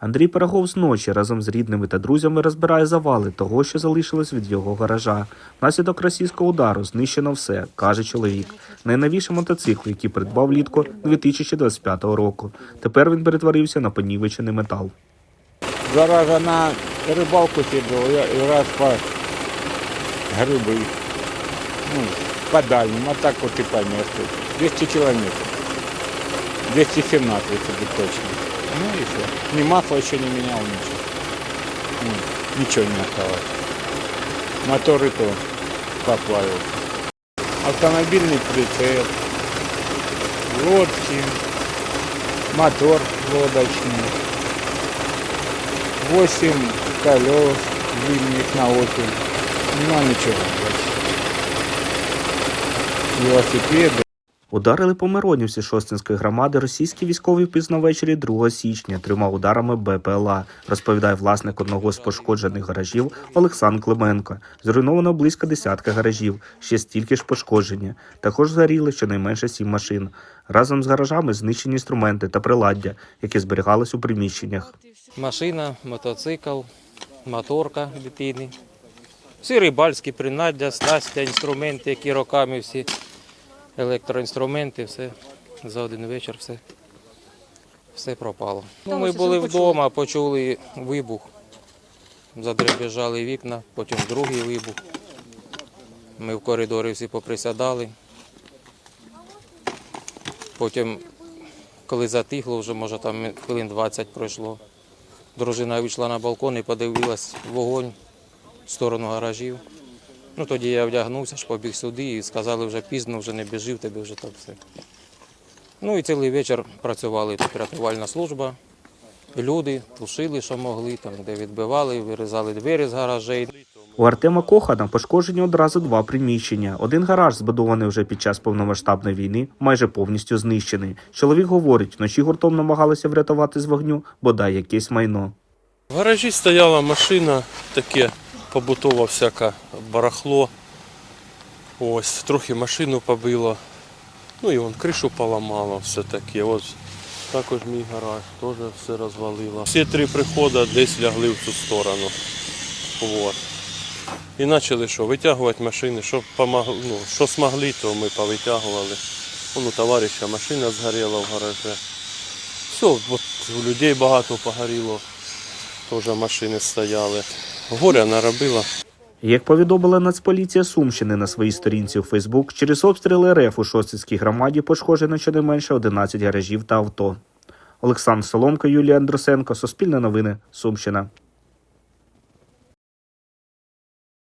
Андрій Пирогов зночі разом з рідними та друзями розбирає завали того, що залишилось від його гаража. Внаслідок російського удару знищено все, каже чоловік. Найновіший мотоцикл, який придбав влітку 2025 року. Тепер він перетворився на понівечений метал. Два раза на рыбалку сидел, я и раз по грибы. Ну, по дальним, а так вот и по месту. 200 километров. 217, если быть точно. Ну и все. Ни масла еще не менял, ничего. Ну, ничего не осталось. Мотор и то поплавился. Автомобильный прицеп, лодки, мотор лодочный. 8 колес длинных на опель. Ну, ничего больше. Велосипеды. Ударили по Миронівці Шостинської громади російські військові пізно ввечері 2 січня трьома ударами БПЛА, розповідає власник одного з пошкоджених гаражів Олександр Клименко. Зруйновано близько десятка гаражів, ще стільки ж пошкодження. Також згоріли щонайменше сім машин. Разом з гаражами знищені інструменти та приладдя, які зберігались у приміщеннях. Машина, мотоцикл, моторка дитини. Всі рибальські принаддя, снастя, інструменти, які роками всі електроінструменти, все за один вечір все, все пропало. Ну, ми були вдома, почули вибух. Задребіжали вікна, потім другий вибух. Ми в коридорі всі поприсядали. Потім, коли затихло, вже може там хвилин 20 пройшло. Дружина вийшла на балкон і подивилась вогонь в сторону гаражів. Ну тоді я вдягнувся, ж побіг сюди і сказали, вже пізно, вже не біжив, тебе вже так все. Ну і цілий вечір працювали тут рятувальна служба. Люди тушили, що могли, там, де відбивали, вирізали двері з гаражей. У Артема Кохана пошкоджені одразу два приміщення. Один гараж, збудований вже під час повномасштабної війни, майже повністю знищений. Чоловік говорить, вночі гуртом намагалися врятувати з вогню бодай якесь майно. В гаражі стояла машина, таке побутова всяка барахло. Ось, трохи машину побило. Ну і вон кришу поламало, все таке. Ось також мій гараж, теж все розвалило. Всі три приходи десь лягли в цю сторону. От. І почали що, витягувати машини, що, помогли, ну, що змогли, то ми повитягували. Вон у товариша машина згоріла в гаражі. Все, от у людей багато погоріло. Теж машини стояли. Горя наробила. Як повідомила Нацполіція Сумщини на своїй сторінці у Фейсбук, через обстріли РФ у Шостинській громаді пошкоджено щонайменше 11 гаражів та авто. Олександр Соломко, Юлія Андрусенко, Суспільне новини, Сумщина.